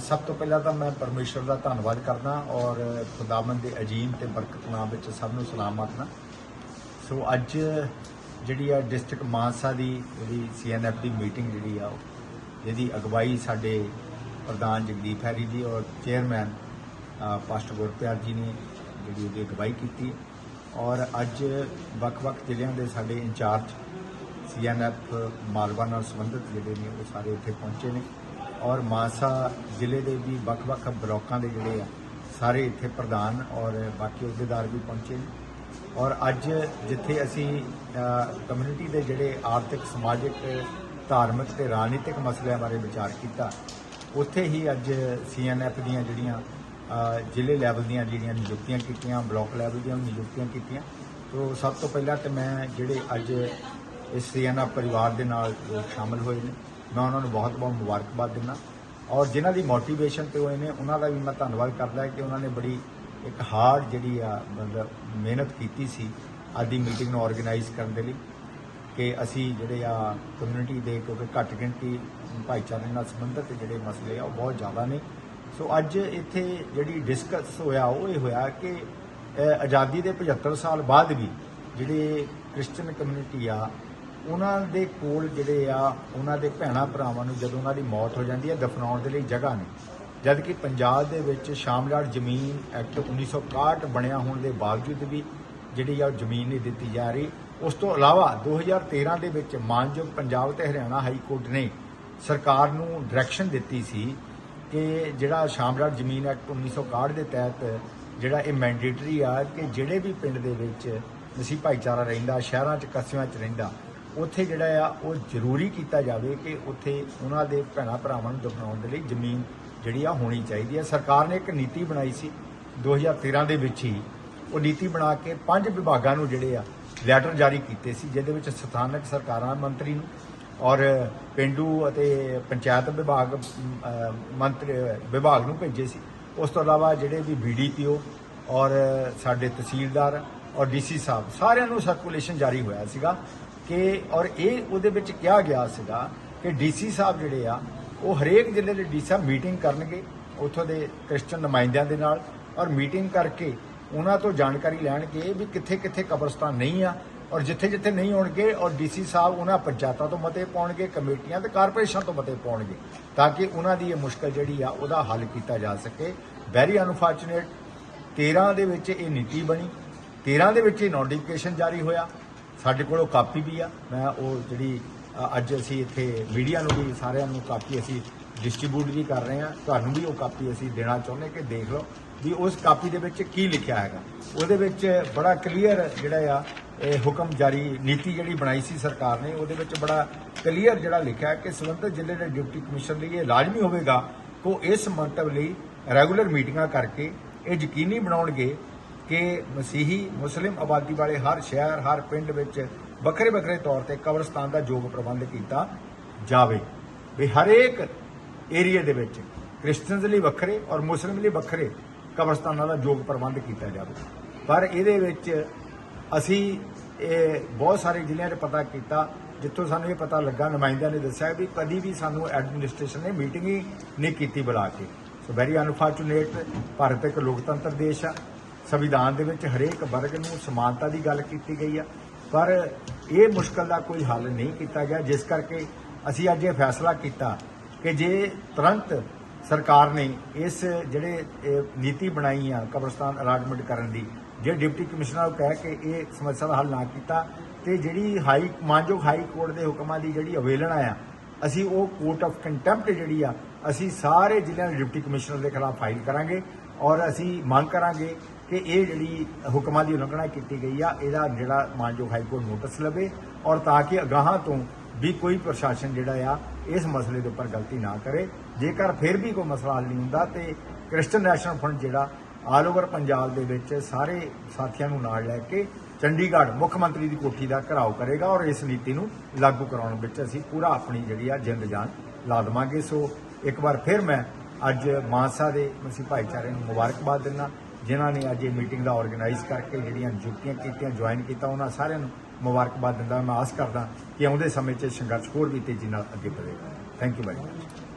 ਸਭ ਤੋਂ ਪਹਿਲਾਂ ਤਾਂ ਮੈਂ ਪਰਮੇਸ਼ਰ ਦਾ ਧੰਨਵਾਦ ਕਰਦਾ ਔਰ ਖੁਦਾਵੰਦ ਦੇ ਅਜੀਮ ਤੇ ਬਰਕਤ ਨਾਮ ਵਿੱਚ ਸਭ ਨੂੰ ਸਲਾਮ ਆਖਦਾ। ਸੋ ਅੱਜ ਜਿਹੜੀ ਆ ਡਿਸਟ੍ਰਿਕਟ ਮਾਨਸਾ ਦੀ ਜਿਹੜੀ ਸੀਐਨਐਫ ਦੀ ਮੀਟਿੰਗ ਜਿਹੜੀ ਆ ਉਹ- ਇਹਦੀ ਅਗਵਾਈ ਸਾਡੇ ਪ੍ਰਧਾਨ ਜਗਦੀਪ ਹੈਰੀ ਜੀ ਔਰ ਚੇਅਰਮੈਨ ਅ, ਪਾਸਟਰ ਗੁਰਪਿਆਰ ਜੀ ਨੇ ਜਿਹੜੀ ਉਹਦੀ ਅਗਵਾਈ ਕੀਤੀ। ਔਰ ਅੱਜ ਵੱਖ-ਵੱਖ ਜ਼ਿਲ੍ਹਿਆਂ ਦੇ ਸਾਡੇ ਇੰਚਾਰਜ ਸੀਐਨਐਫ ਮਾਲਵਾ ਨਾਲ ਸੰਬੰਧਿਤ ਜਿਹੜੇ ਨੇ ਉਹ ਸਾਰੇ ਇੱਥੇ ਪਹੁੰਚੇ ਨੇ। ਔਰ ਮਾਨਸਾ ਜ਼ਿਲ੍ਹੇ ਦੇ ਵੀ ਵੱਖ-ਵੱਖ ਬਲਾਕਾਂ ਦੇ ਜਿਹੜੇ ਆ, ਸਾਰੇ ਇੱਥੇ ਪ੍ਰਧਾਨ ਔਰ ਬਾਕੀ ਅਹੁਦੇਦਾਰ ਵੀ ਪਹੁੰਚੇ ਨੇ। ਔਰ ਅੱਜ ਜਿੱਥੇ ਅਸੀਂ ਕਮਿਊਨਿਟੀ ਦੇ ਜਿਹੜੇ ਆਰਥਿਕ, ਸਮਾਜਿਕ, ਧਾਰਮਿਕ ਤੇ ਰਾਜਨੀਤਿਕ ਮਸਲਿਆਂ ਬਾਰੇ ਵਿਚਾਰ ਕੀਤਾ, ਉੱਥੇ ਹੀ ਅੱਜ ਸੀਐਨਐਫ ਦੀਆਂ ਜਿਹੜੀਆਂ ਜ਼ਿਲ੍ਹੇ ਲੈਵਲ ਦੀਆਂ ਜਿਹੜੀਆਂ ਨਿਯੁਕਤੀਆਂ ਕੀਤੀਆਂ, ਬਲਾਕ ਲੈਵਲ ਦੀਆਂ ਵੀ ਨਿਯੁਕਤੀਆਂ ਕੀਤੀਆਂ। ਤੋਂ ਸਭ ਤੋਂ ਪਹਿਲਾਂ ਤੇ ਮੈਂ ਜਿਹੜੇ ਅੱਜ ਇਸ ਸੀਐਨਐਫ ਪਰਿਵਾਰ ਦੇ ਨਾਲ ਲੋਕ ਸ਼ਾਮਲ ਹੋਏ ਨੇ। ਮੈਂ ਉਹਨਾਂ ਨੂੰ ਬਹੁਤ-ਬਹੁਤ ਮੁਬਾਰਕਬਾਦ ਦਿੰਦਾ। ਔਰ ਜਿਨ੍ਹਾਂ ਦੀ ਮੋਟੀਵੇਸ਼ਨ ਤੇ ਹੋਏ ਨੇ, ਉਹਨਾਂ ਦਾ ਵੀ ਮੈਂ ਧੰਨਵਾਦ ਕਰਦਾ ਕਿ ਉਹਨਾਂ ਨੇ ਬੜੀ ਇੱਕ ਹਾਰਡ ਜਿਹੜੀ ਆ, ਮਤਲਬ ਮਿਹਨਤ ਕੀਤੀ ਸੀ ਅੱਜ ਦੀ ਮੀਟਿੰਗ ਨੂੰ ਆਰਗੇਨਾਈਜ਼ ਕਰਨ ਦੇ ਲਈ ਕਿ ਅਸੀਂ ਜਿਹੜੇ ਆ ਕਮਿਊਨਿਟੀ ਦੇ ਕਿਉਂਕਿ ਘੱਟ ਗਿਣਤੀ ਭਾਈਚਾਰੇ ਨਾਲ ਸੰਬੰਧਿਤ ਜਿਹੜੇ ਮਸਲੇ ਆ, ਉਹ ਬਹੁਤ ਜ਼ਿਆਦਾ ਨੇ। ਸੋ ਅੱਜ ਇੱਥੇ ਜਿਹੜੀ ਡਿਸਕਸ ਹੋਇਆ, ਉਹ ਇਹ ਹੋਇਆ ਕਿ ਆਜ਼ਾਦੀ ਦੇ 75 ਸਾਲ ਬਾਅਦ ਵੀ ਜਿਹੜੇ ਕ੍ਰਿਸਚੀਅਨ ਕਮਿਊਨਿਟੀ ਆ ਉਹਨਾਂ ਦੇ ਕੋਲ ਜਿਹੜੇ ਆ, ਉਹਨਾਂ ਦੇ ਭੈਣਾ ਭਰਾਵਾਂ ਨੂੰ ਜਦੋਂ ਉਹਨਾਂ ਦੀ ਮੌਤ ਹੋ ਜਾਂਦੀ ਹੈ, ਦਫਨਾਉਣ ਦੇ ਲਈ ਜਗ੍ਹਾ ਨਹੀਂ। ਜਦ ਕਿ ਪੰਜਾਬ ਦੇ ਵਿੱਚ ਸ਼ਾਮਲਾਟ ਜ਼ਮੀਨ ਐਕਟ 1961 ਬਣਿਆ ਹੋਣ ਦੇ ਬਾਵਜੂਦ ਵੀ ਜਿਹੜੀ ਆ ਉਹ ਜ਼ਮੀਨ ਨਹੀਂ ਦਿੱਤੀ ਜਾ ਰਹੀ, ਉਸ ਤੋਂ ਇਲਾਵਾ 2013 ਦੇ ਵਿੱਚ ਮਾਨਯੋਗ ਪੰਜਾਬ ਤੇ ਹਰਿਆਣਾ ਹਾਈ ਕੋਰਟ ਨੇ ਸਰਕਾਰ ਨੂੰ ਡਾਇਰੈਕਸ਼ਨ ਦਿੱਤੀ ਸੀ ਕਿ ਜਿਹੜਾ ਸ਼ਾਮਲਾਟ ਜ਼ਮੀਨ ਐਕਟ 1961 ਦੇ ਤਹਿਤ ਜਿਹੜਾ ਇਹ ਮੈਂਡੇਟਰੀ ਆ ਕਿ ਜਿਹੜੇ ਵੀ ਪਿੰਡ ਦੇ ਵਿੱਚ ਮਸੀਹ ਭਾਈਚਾਰਾ ਰਹਿੰਦਾ, ਸ਼ਹਿਰਾਂ 'ਚ, ਕਸਬਿਆਂ 'ਚ ਰਹਿੰਦਾ ਉੱਥੇ ਜਿਹੜਾ ਆ, ਉਹ ਜ਼ਰੂਰੀ ਕੀਤਾ ਜਾਵੇ ਕਿ ਉੱਥੇ ਉਹਨਾਂ ਦੇ ਭੈਣਾ ਭਰਾਵਾਂ ਨੂੰ ਦਫਨਾਉਣ ਦੇ ਲਈ ਜ਼ਮੀਨ ਜਿਹੜੀ ਆ ਹੋਣੀ ਚਾਹੀਦੀ ਹੈ ਸਰਕਾਰ ਨੇ ਇੱਕ ਨੀਤੀ ਬਣਾਈ ਸੀ 2013 ਦੇ ਵਿੱਚ ਹੀ। ਉਹ ਨੀਤੀ ਬਣਾ ਕੇ ਪੰਜ ਵਿਭਾਗਾਂ ਨੂੰ ਜਿਹੜੇ ਆ, ਲੈਟਰ ਜਾਰੀ ਕੀਤੇ ਸੀ, ਜਿਹਦੇ ਵਿੱਚ ਸਥਾਨਕ ਸਰਕਾਰਾਂ, ਮੰਤਰੀ ਨੂੰ ਔਰ ਪਿੰਡੂ ਅਤੇ ਪੰਚਾਇਤ ਵਿਭਾਗ ਮੰਤਰੀ, ਵਿਭਾਗ ਨੂੰ ਭੇਜੇ ਸੀ। ਉਸ ਤੋਂ ਇਲਾਵਾ ਜਿਹੜੇ ਵੀ ਬੀਡੀਪੀਓ ਔਰ ਸਾਡੇ ਤਹਿਸੀਲਦਾਰ ਔਰ ਡੀਸੀ ਸਾਹਿਬ, ਸਾਰਿਆਂ ਨੂੰ ਸਰਕੂਲੇਸ਼ਨ ਜਾਰੀ ਹੋਇਆ ਸੀਗਾ। ਕਿ ਔਰ ਇਹ ਉਹਦੇ ਵਿੱਚ ਕਿਹਾ ਗਿਆ ਸੀਗਾ ਕਿ ਡੀਸੀ ਸਾਹਿਬ ਜਿਹੜੇ ਆ, ਉਹ ਹਰੇਕ ਜ਼ਿਲ੍ਹੇ ਦੇ ਡੀਸੀ ਸਾਹਿਬ ਮੀਟਿੰਗ ਕਰਨਗੇ ਉੱਥੋਂ ਦੇ ਕ੍ਰਿਸਚਨ ਨੁਮਾਇੰਦਿਆਂ ਦੇ ਨਾਲ ਔਰ ਮੀਟਿੰਗ ਕਰਕੇ ਉਹਨਾਂ ਤੋਂ ਜਾਣਕਾਰੀ ਲੈਣਗੇ ਵੀ ਕਿੱਥੇ ਕਿੱਥੇ ਕਬਰਸਤਾਨ ਨਹੀਂ ਆ ਔਰ ਜਿੱਥੇ ਜਿੱਥੇ ਨਹੀਂ ਹੋਣਗੇ ਔਰ ਡੀਸੀ ਸਾਹਿਬ ਉਹਨਾਂ ਪੰਚਾਇਤਾਂ ਤੋਂ ਮਤੇ ਪਾਉਣਗੇ, ਕਮੇਟੀਆਂ ਤੇ ਕਾਰਪੋਰੇਸ਼ਨ ਤੋਂ ਮਤੇ ਪਾਉਣਗੇ ਤਾਂ ਕਿ ਉਹਨਾਂ ਦੀ ਇਹ ਮੁਸ਼ਕਲ ਜਿਹੜੀ ਆ ਉਹਦਾ ਹੱਲ ਕੀਤਾ ਜਾ ਸਕੇ। ਵੈਰੀ ਅਨਫੋਰਚੂਨੇਟ 13 ਦੇ ਵਿੱਚ ਇਹ ਨੀਤੀ ਬਣੀ 13 ਦੇ ਵਿੱਚ ਇਹ ਨੋਟੀਫਿਕੇਸ਼ਨ ਜਾਰੀ ਹੋਇਆ। ਸਾਡੇ ਕੋਲ ਉਹ ਕਾਪੀ ਵੀ ਆ। ਮੈਂ ਉਹ ਜਿਹੜੀ ਅੱਜ ਅਸੀਂ ਇੱਥੇ ਮੀਡੀਆ ਨੂੰ ਵੀ ਸਾਰਿਆਂ ਨੂੰ ਕਾਪੀ ਅਸੀਂ ਡਿਸਟ੍ਰੀਬਿਊਟ ਵੀ ਕਰ ਰਹੇ ਹਾਂ। ਤੁਹਾਨੂੰ ਵੀ ਉਹ ਕਾਪੀ ਅਸੀਂ ਦੇਣਾ ਚਾਹੁੰਦੇ ਕਿ ਦੇਖ ਲਓ ਵੀ ਉਸ ਕਾਪੀ ਦੇ ਵਿੱਚ ਕੀ ਲਿਖਿਆ ਹੈਗਾ। ਉਹਦੇ ਵਿੱਚ ਬੜਾ ਕਲੀਅਰ ਜਿਹੜਾ ਆ, ਇਹ ਹੁਕਮ ਜਾਰੀ ਨੀਤੀ ਜਿਹੜੀ ਬਣਾਈ ਸੀ ਸਰਕਾਰ ਨੇ, ਉਹਦੇ ਵਿੱਚ ਬੜਾ ਕਲੀਅਰ ਜਿਹੜਾ ਲਿਖਿਆ ਕਿ ਸੰਬੰਧਿਤ ਜ਼ਿਲ੍ਹੇ ਦੇ ਡਿਪਟੀ ਕਮਿਸ਼ਨਰ ਲਈ ਇਹ ਲਾਜ਼ਮੀ ਹੋਵੇਗਾ ਕਿ ਉਹ ਇਸ ਮੰਤਵ ਲਈ ਰੈਗੂਲਰ ਮੀਟਿੰਗਾਂ ਕਰਕੇ ਇਹ ਯਕੀਨੀ ਬਣਾਉਣਗੇ ਕਿ ਮਸੀਹੀ ਮੁਸਲਿਮ ਆਬਾਦੀ ਵਾਲੇ ਹਰ ਸ਼ਹਿਰ, ਹਰ ਪਿੰਡ ਵਿੱਚ ਵੱਖਰੇ ਵੱਖਰੇ ਤੌਰ ਤੇ ਕਬਰਸਤਾਨ ਦਾ ਯੋਗ ਪ੍ਰਬੰਧ ਕੀਤਾ ਜਾਵੇ। ਵੀ ਹਰੇਕ ਏਰੀਆ ਦੇ ਵਿੱਚ ਕ੍ਰਿਸਚੀਅਨਸ ਲਈ ਵੱਖਰੇ ਔਰ ਮੁਸਲਿਮ ਲਈ ਵੱਖਰੇ ਕਬਰਸਤਾਨਾਂ ਦਾ ਯੋਗ ਪ੍ਰਬੰਧ ਕੀਤਾ ਜਾਵੇ। ਪਰ ਇਹਦੇ ਵਿੱਚ ਅਸੀਂ ਇਹ ਬਹੁਤ ਸਾਰੇ ਜ਼ਿਲ੍ਹਿਆਂ 'ਚ ਪਤਾ ਕੀਤਾ, ਜਿੱਥੋਂ ਸਾਨੂੰ ਇਹ ਪਤਾ ਲੱਗਾ, ਨੁਮਾਇੰਦਿਆਂ ਨੇ ਦੱਸਿਆ ਵੀ ਕਦੀ ਵੀ ਸਾਨੂੰ ਐਡਮਿਨਿਸਟ੍ਰੇਸ਼ਨ ਨੇ ਮੀਟਿੰਗ ਹੀ ਨਹੀਂ ਕੀਤੀ ਬੁਲਾ ਕੇ। ਸੋ ਵੈਰੀ ਅਨਫੋਰਚੂਨੇਟ ਭਾਰਤ ਇੱਕ ਲੋਕਤੰਤਰ ਦੇਸ਼ ਆ। ਸੰਵਿਧਾਨ ਦੇ ਵਿੱਚ ਹਰੇਕ ਵਰਗ ਨੂੰ ਸਮਾਨਤਾ ਦੀ ਗੱਲ ਕੀਤੀ ਗਈ ਆ। ਪਰ ਇਹ ਮੁਸ਼ਕਲ ਦਾ ਕੋਈ ਹੱਲ ਨਹੀਂ ਕੀਤਾ ਗਿਆ, ਜਿਸ ਕਰਕੇ ਅਸੀਂ ਅੱਜ ਇਹ ਫੈਸਲਾ ਕੀਤਾ ਕਿ ਜੇ ਤੁਰੰਤ ਸਰਕਾਰ ਨੇ ਇਸ ਜਿਹੜੇ ਨੀਤੀ ਬਣਾਈ ਆ ਕਬਰਸਤਾਨ ਅਲਾਟਮੈਂਟ ਕਰਨ ਦੀ, ਜੇ ਡਿਪਟੀ ਕਮਿਸ਼ਨਰ ਨੂੰ ਕਹਿ ਕੇ ਇਹ ਸਮੱਸਿਆ ਦਾ ਹੱਲ ਨਾ ਕੀਤਾ, ਤੇ ਜਿਹੜੀ ਹਾਈ, ਮਾਨਯੋਗ ਹਾਈ ਕੋਰਟ ਦੇ ਹੁਕਮਾਂ ਦੀ ਜਿਹੜੀ ਅਵੇਲਣਾ ਆ, ਅਸੀਂ ਉਹ ਕੋਰਟ ਆਫ ਕੰਟੈਂਪਟ ਜਿਹੜੀ ਆ, ਅਸੀਂ ਸਾਰੇ ਜ਼ਿਲ੍ਹਿਆਂ ਦੇ ਡਿਪਟੀ ਕਮਿਸ਼ਨਰ ਦੇ ਖਿਲਾਫ ਫਾਈਲ ਕਰਾਂਗੇ ਔਰ ਅਸੀਂ ਮੰਗ ਕਰਾਂਗੇ ਕਿ ਇਹ ਜਿਹੜੀ ਹੁਕਮਾਂ ਦੀ ਉਲੰਘਣਾ ਕੀਤੀ ਗਈ ਆ, ਇਹਦਾ ਜਿਹੜਾ ਮਾਨਯੋਗ ਹਾਈ ਕੋਰਟ ਨੋਟਿਸ ਲਵੇ ਔਰ ਤਾਂ ਕਿ ਅਗਾਹਾਂ ਤੋਂ ਵੀ ਕੋਈ ਪ੍ਰਸ਼ਾਸਨ ਜਿਹੜਾ ਆ, ਇਸ ਮਸਲੇ ਦੇ ਉੱਪਰ ਗਲਤੀ ਨਾ ਕਰੇ। ਜੇਕਰ ਫਿਰ ਵੀ ਕੋਈ ਮਸਲਾ ਹੱਲ ਨਹੀਂ ਹੁੰਦਾ ਤੇ ਕ੍ਰਿਸਚੀਅਨ ਨੈਸ਼ਨਲ ਫੰਡ ਜਿਹੜਾ ਆਲ ਓਵਰ ਪੰਜਾਬ ਦੇ ਵਿੱਚ ਸਾਰੇ ਸਾਥੀਆਂ ਨੂੰ ਨਾਲ ਲੈ ਕੇ ਚੰਡੀਗੜ੍ਹ ਮੁੱਖ ਮੰਤਰੀ ਦੀ ਕੋਠੀ ਦਾ ਘਰਾਓ ਕਰੇਗਾ ਔਰ ਇਸ ਨੀਤੀ ਨੂੰ ਲਾਗੂ ਕਰਾਉਣ ਵਿੱਚ ਅਸੀਂ ਪੂਰਾ ਆਪਣੀ ਜਿਹੜੀ ਆ ਜਿੰਦ ਜਾਨ ਲਾ ਦੇਵਾਂਗੇ। ਸੋ ਇੱਕ ਵਾਰ ਫਿਰ ਮੈਂ ਅੱਜ ਮਾਨਸਾ ਦੇ ਮਸੀਹ ਭਾਈਚਾਰੇ ਨੂੰ ਮੁਬਾਰਕਬਾਦ ਦਿੰਦਾ। ਜਿਨ੍ਹਾਂ ਨੇ ਅੱਜ ਇਹ ਮੀਟਿੰਗ ਦਾ ਆਰਗੇਨਾਈਜ਼ ਕਰਕੇ ਜਿਹੜੀਆਂ ਨਿਯੁਕਤੀਆਂ ਕੀਤੀਆਂ, ਜੁਆਇਨ ਕੀਤਾ, ਉਹਨਾਂ ਸਾਰਿਆਂ ਨੂੰ ਮੁਬਾਰਕਬਾਦ ਦਿੰਦਾ। ਮੈਂ ਆਸ ਕਰਦਾ ਕਿ ਆਉਂਦੇ ਸਮੇਂ 'ਚ ਸੰਘਰਸ਼ ਹੋਰ ਵੀ ਤੇਜ਼ੀ ਨਾਲ ਅੱਗੇ ਵਧੇਗਾ। Thank you very much